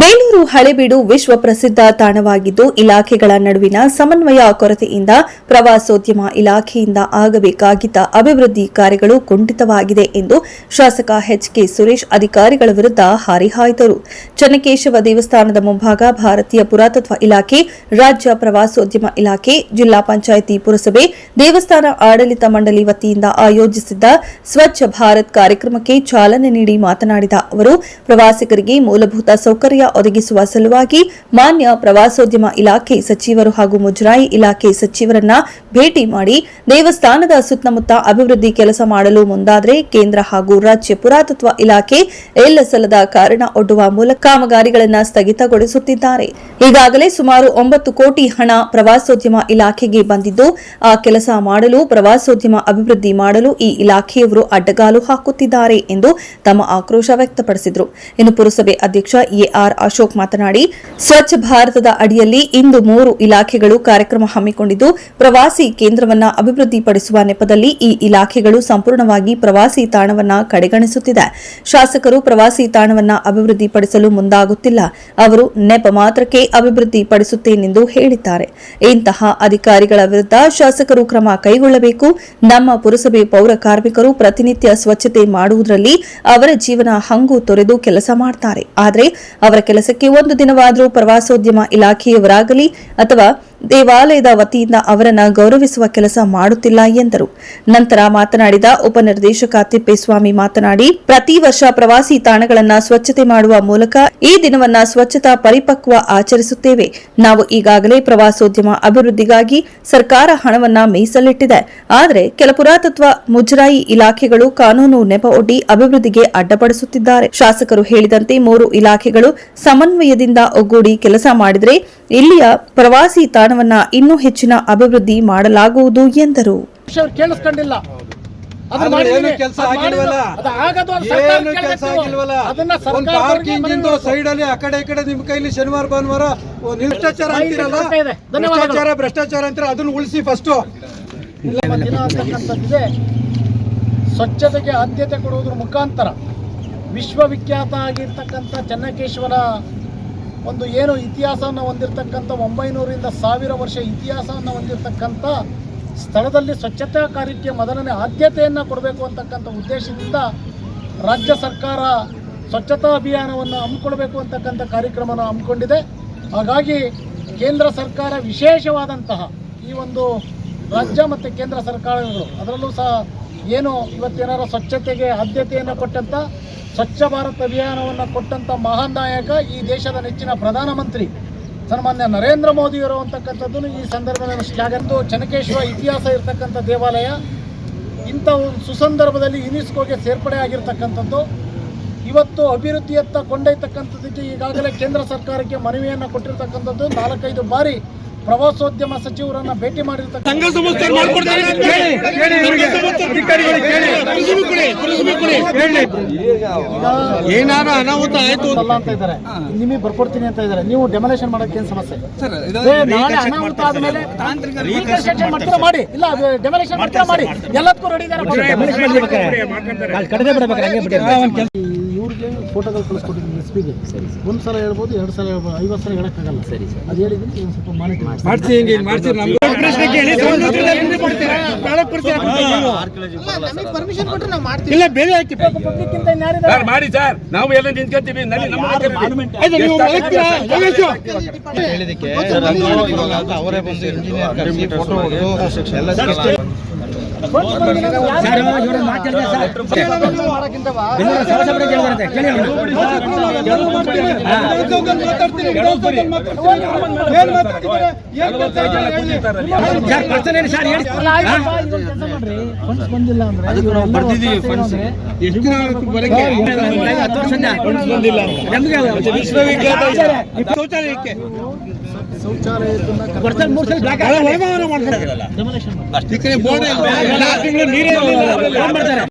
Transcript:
ಬೇಲೂರು ಹಳೆಬೀಡು ವಿಶ್ವ ಪ್ರಸಿದ್ಧ ತಾಣವಾಗಿದ್ದು, ಇಲಾಖೆಗಳ ನಡುವಿನ ಸಮನ್ವಯ ಕೊರತೆಯಿಂದ ಪ್ರವಾಸೋದ್ಯಮ ಇಲಾಖೆಯಿಂದ ಆಗಬೇಕಾಗಿದ್ದ ಅಭಿವೃದ್ಧಿ ಕಾರ್ಯಗಳು ಕುಂಠಿತವಾಗಿದೆ ಎಂದು ಶಾಸಕ ಎಚ್ಕೆ ಸುರೇಶ್ ಅಧಿಕಾರಿಗಳ ವಿರುದ್ಧ ಹಾರಿಹಾಯ್ದರು ಚನ್ನಕೇಶವ ದೇವಸ್ಥಾನದ ಮುಂಭಾಗ ಭಾರತೀಯ ಪುರಾತತ್ವ ಇಲಾಖೆ, ರಾಜ್ಯ ಪ್ರವಾಸೋದ್ಯಮ ಇಲಾಖೆ, ಜಿಲ್ಲಾ ಪಂಚಾಯಿತಿ ಪುರಸಭೆ, ದೇವಸ್ಥಾನ ಆಡಳಿತ ಮಂಡಳಿ ವತಿಯಿಂದ ಆಯೋಜಿಸಿದ್ದ ಸ್ವಚ್ಛ ಭಾರತ್ ಕಾರ್ಯಕ್ರಮಕ್ಕೆ ಚಾಲನೆ ನೀಡಿ ಮಾತನಾಡಿದ ಅವರು, ಪ್ರವಾಸಿಗರಿಗೆ ಮೂಲಭೂತ ಸೌಕರ್ಯ ಒದಗಿಸುವ ಸಲುವಾಗಿ ಮಾನ್ಯ ಪ್ರವಾಸೋದ್ಯಮ ಇಲಾಖೆ ಸಚಿವರು ಹಾಗೂ ಮುಜರಾಯಿ ಇಲಾಖೆ ಸಚಿವರನ್ನ ಭೇಟಿ ಮಾಡಿ ದೇವಸ್ಥಾನದ ಸುತ್ತಮುತ್ತ ಅಭಿವೃದ್ಧಿ ಕೆಲಸ ಮಾಡಲು ಮುಂದಾದರೆ ಕೇಂದ್ರ ಹಾಗೂ ರಾಜ್ಯ ಪುರಾತತ್ವ ಇಲಾಖೆ ಎಲ್ಲ ಸಲದ ಕಾರಣ ಒಡ್ಡುವ ಮೂಲಕ ಕಾಮಗಾರಿಗಳನ್ನು ಸ್ಥಗಿತಗೊಳಿಸುತ್ತಿದ್ದಾರೆ. ಈಗಾಗಲೇ ಸುಮಾರು ಒಂಬತ್ತು ಕೋಟಿ ಹಣ ಪ್ರವಾಸೋದ್ಯಮ ಇಲಾಖೆಗೆ ಬಂದಿದ್ದು, ಆ ಕೆಲಸ ಮಾಡಲು, ಪ್ರವಾಸೋದ್ಯಮ ಅಭಿವೃದ್ಧಿ ಮಾಡಲು ಈ ಇಲಾಖೆಯವರು ಅಡ್ಡಗಾಲು ಹಾಕುತ್ತಿದ್ದಾರೆ ಎಂದು ತಮ್ಮ ಆಕ್ರೋಶ ವ್ಯಕ್ತಪಡಿಸಿದರು. ಇನ್ನು ಪುರಸಭೆ ಅಧ್ಯಕ್ಷ ಎಆರ್ ಅಶೋಕ್ ಮಾತನಾಡಿ, ಸ್ವಚ್ಛ ಭಾರತದ ಅಡಿಯಲ್ಲಿ ಇಂದು ಮೂರು ಇಲಾಖೆಗಳು ಕಾರ್ಯಕ್ರಮ ಹಮ್ಮಿಕೊಂಡಿದ್ದು, ಪ್ರವಾಸಿ ಕೇಂದ್ರವನ್ನು ಅಭಿವೃದ್ಧಿಪಡಿಸುವ ನೆಪದಲ್ಲಿ ಈ ಇಲಾಖೆಗಳು ಸಂಪೂರ್ಣವಾಗಿ ಪ್ರವಾಸಿ ತಾಣವನ್ನ ಕಡೆಗಣಿಸುತ್ತಿದೆ. ಶಾಸಕರು ಪ್ರವಾಸಿ ತಾಣವನ್ನು ಅಭಿವೃದ್ಧಿಪಡಿಸಲು ಮುಂದಾಗುತ್ತಿಲ್ಲ. ಅವರು, ನೆಪ ಮಾತ್ರಕ್ಕೆ ಅಭಿವೃದ್ಧಿಪಡಿಸುತ್ತೇನೆಂದು ಹೇಳಿದ್ದಾರೆ. ಇಂತಹ ಅಧಿಕಾರಿಗಳ ವಿರುದ್ಧ ಶಾಸಕರು ಕ್ರಮ ಕೈಗೊಳ್ಳಬೇಕು. ನಮ್ಮ ಪುರಸಭೆ ಪೌರ ಕಾರ್ಮಿಕರು ಪ್ರತಿನಿತ್ಯ ಸ್ವಚ್ಛತೆ ಮಾಡುವುದರಲ್ಲಿ ಅವರ ಜೀವನ ಹಂಗು ತೊರೆದು ಕೆಲಸ ಮಾಡ್ತಾರೆ. ಆದರೆ, ಅವರ ಕೆಲಸಕ್ಕೆ ಒಂದು ದಿನವಾದರೂ ಪ್ರವಾಸೋದ್ಯಮ ಇಲಾಖೆಯವರಾಗಲಿ ಅಥವಾ ದೇವಾಲಯದ ವತಿಯಿಂದ ಅವರನ್ನ ಗೌರವಿಸುವ ಕೆಲಸ ಮಾಡುತ್ತಿಲ್ಲ ಎಂದರು. ನಂತರ ಮಾತನಾಡಿದ ಉಪನಿರ್ದೇಶಕ ತಿಪ್ಪೇಸ್ವಾಮಿ ಮಾತನಾಡಿ, ಪ್ರತಿ ವರ್ಷ ಪ್ರವಾಸಿ ತಾಣಗಳನ್ನ ಸ್ವಚ್ಛತೆ ಮಾಡುವ ಮೂಲಕ ಈ ದಿನವನ್ನ ಸ್ವಚ್ಛತಾ ಪರಿಪಕ್ವ ಆಚರಿಸುತ್ತೇವೆ. ನಾವು ಈಗಾಗಲೇ ಪ್ರವಾಸೋದ್ಯಮ ಅಭಿವೃದ್ಧಿಗಾಗಿ ಸರ್ಕಾರ ಹಣವನ್ನ ಮೀಸಲಿಟ್ಟಿದೆ ಆದರೆ ಕೆಲ ಪುರಾತತ್ವ ಮುಜರಾಯಿ ಇಲಾಖೆಗಳು ಕಾನೂನು ನೆಪ ಒಡ್ಡಿ ಅಭಿವೃದ್ಧಿಗೆ ಅಡ್ಡಪಡಿಸುತ್ತಿದ್ದಾರೆ. ಶಾಸಕರು ಹೇಳಿದಂತೆ ಮೂರು ಇಲಾಖೆಗಳು ಸಮನ್ವಯದಿಂದ ಒಗ್ಗೂಡಿ ಕೆಲಸ ಮಾಡಿದರೆ ಇಲ್ಲಿಯ ಪ್ರವಾಸಿ ತಾಣವನ್ನ ಇನ್ನೂ ಹೆಚ್ಚಿನ ಅಭಿವೃದ್ಧಿ ಮಾಡಲಾಗುವುದು ಎಂದರು. ಅವ್ರು ಕೇಳಿಸ್ಕೊಂಡಿಲ್ಲ. ಸೈಡ್ ಅಲ್ಲಿ ಆ ಕಡೆ ಈ ಕಡೆ ನಿಮ್ ಕೈಲಿ ಶನಿವಾರ ಭಾನುವಾರ ಒಂದ್ ಭ್ರಷ್ಟಾಚಾರ ಅಂತೀರಲ್ಲ. ಭ್ರಷ್ಟಾಚಾರ ಭ್ರಷ್ಟಾಚಾರ ಅಂತೀರ ಅದನ್ನ ಉಳಿಸಿ ಫಸ್ಟ್ ಸ್ವಚ್ಛತೆಗೆ ಆದ್ಯತೆ ಕೊಡುವುದರ ಮುಖಾಂತರ ವಿಶ್ವವಿಖ್ಯಾತ ಆಗಿರ್ತಕ್ಕಂಥ ಚೆನ್ನಕೇಶ್ವರ ಒಂದು ಏನು ಇತಿಹಾಸವನ್ನು ಹೊಂದಿರತಕ್ಕಂಥ ಒಂಬೈನೂರಿಂದ ಸಾವಿರ ವರ್ಷ ಇತಿಹಾಸವನ್ನು ಹೊಂದಿರತಕ್ಕಂಥ ಸ್ಥಳದಲ್ಲಿ ಸ್ವಚ್ಛತಾ ಕಾರ್ಯಕ್ಕೆ ಮೊದಲನೇ ಆದ್ಯತೆಯನ್ನು ಕೊಡಬೇಕು ಅಂತಕ್ಕಂಥ ಉದ್ದೇಶದಿಂದ ರಾಜ್ಯ ಸರ್ಕಾರ ಸ್ವಚ್ಛತಾ ಅಭಿಯಾನವನ್ನು ಹಮ್ಮಿಕೊಳ್ಬೇಕು ಅಂತಕ್ಕಂಥ ಕಾರ್ಯಕ್ರಮವನ್ನು ಹಮ್ಮಿಕೊಂಡಿದೆ. ಹಾಗಾಗಿ ಕೇಂದ್ರ ಸರ್ಕಾರ ವಿಶೇಷವಾದಂತಹ ಈ ಒಂದು ರಾಜ್ಯ ಮತ್ತು ಕೇಂದ್ರ ಸರ್ಕಾರಗಳು ಅದರಲ್ಲೂ ಸಹ ಏನು ಇವತ್ತೇನಾರ ಸ್ವಚ್ಛತೆಗೆ ಆದ್ಯತೆಯನ್ನು ಕೊಟ್ಟಂಥ ಸ್ವಚ್ಛ ಭಾರತ್ ಅಭಿಯಾನವನ್ನು ಕೊಟ್ಟಂಥ ಮಹಾನ್ ನಾಯಕ ಈ ದೇಶದ ನೆಚ್ಚಿನ ಪ್ರಧಾನಮಂತ್ರಿ ಸನ್ಮಾನ್ಯ ನರೇಂದ್ರ ಮೋದಿಯವರು ಅಂತಕ್ಕಂಥದ್ದನ್ನು ಈ ಸಂದರ್ಭದಲ್ಲಿ ಶ್ಲಾಘಂತು ಚನಕೇಶ್ವರ ಇತಿಹಾಸ ಇರತಕ್ಕಂಥ ದೇವಾಲಯ, ಇಂಥ ಒಂದು ಸುಸಂದರ್ಭದಲ್ಲಿ ಯುನೆಸ್ಕೋಗೆ ಸೇರ್ಪಡೆ ಆಗಿರ್ತಕ್ಕಂಥದ್ದು. ಇವತ್ತು ಅಭಿವೃದ್ಧಿಯತ್ತ ಕೊಂಡೊಯ್ತಕ್ಕಂಥದ್ದಕ್ಕೆ ಈಗಾಗಲೇ ಕೇಂದ್ರ ಸರ್ಕಾರಕ್ಕೆ ಮನವಿಯನ್ನು ಕೊಟ್ಟಿರ್ತಕ್ಕಂಥದ್ದು ನಾಲ್ಕೈದು ಬಾರಿ ಪ್ರವಾಸೋದ್ಯಮ ಸಚಿವರನ್ನ ಭೇಟಿ ಮಾಡಿರ್ತಕ್ಕಂಥ ಏನಾರ ಅನಾಹುತ ಆಯ್ತು ಅಲ್ಲ ಅಂತ ಇದ್ದಾರೆ. ನಿಮಗೆ ಬರ್ಕೊಡ್ತೀನಿ ಅಂತ ಇದ್ದಾರೆ. ನೀವು ಡೆಮೊಲೇಷನ್ ಮಾಡಕ್ಕೆ ಏನ್ ಸಮಸ್ಯೆ? ನಾಳೆ ಅನಾಹುತ ಆದ್ಮೇಲೆ ರೀಕನ್ಸ್ಟ್ರಕ್ಷನ್ ಮಾಡ್ತೀರಾ ಮಾಡಿ ಇಲ್ಲ ಡೆಮೊಲೇಷನ್ ಮಾಡ್ತೀರಾ ಮಾಡಿ ಎಲ್ಲದಕ್ಕೂ ರೆಡಿ ಇದ್ದಾರೆ. ಇವ್ರಿಗೆ ಫೋಟೋಗಳು ಕಳಿಸ್ಕೊಟ್ಟಿದ್ದೀನಿ ಎಸ್ ಪಿಗೆ ಒಂದು ಸಲ ಹೇಳ್ಬೋದು ಎರಡು ಸಲ ಹೇಳ್ಬೋದು ಐವತ್ತು ಸಲ ಹೇಳೋಕ್ಕಾಗಲ್ಲ. ಸರಿ ಅದು ಹೇಳಿದ್ದೀನಿ ನೀವು ಸ್ವಲ್ಪ ಮಾನಿಟರ್ ಮಾಡಿ ನಮ್ಗೆ ಪ್ರಶ್ನೆ ಕೇಳಿ ಪರ್ಮಿಷನ್ ಕೊಟ್ಟರೆ ನಾವು ಮಾಡ್ತೀವಿ. ಇಲ್ಲ ಬೇರೆ ಹಾಕಿ. ಸರ್ ಮಾಡಿ ಸರ್. ನಾವು ಎಲ್ಲ ನಿಂತ್ಕೊಂತೀವಿ. ನಲ್ಲಿ ನಮ್ಮ ಹೇಳಿದಕ್ಕೆ ಅವರೇ ಬಂದು ಇಂಜಿನಿಯರ್ ಕರೆಸಿ ಫೋಟೋ ಎಲ್ಲ ಶೌಚಾಲಯಕ್ಕೆ ನಾಲ್ಕು ತಿಂಗಳು ನೀರೇ ಮಾಡ್ತಾರೆ?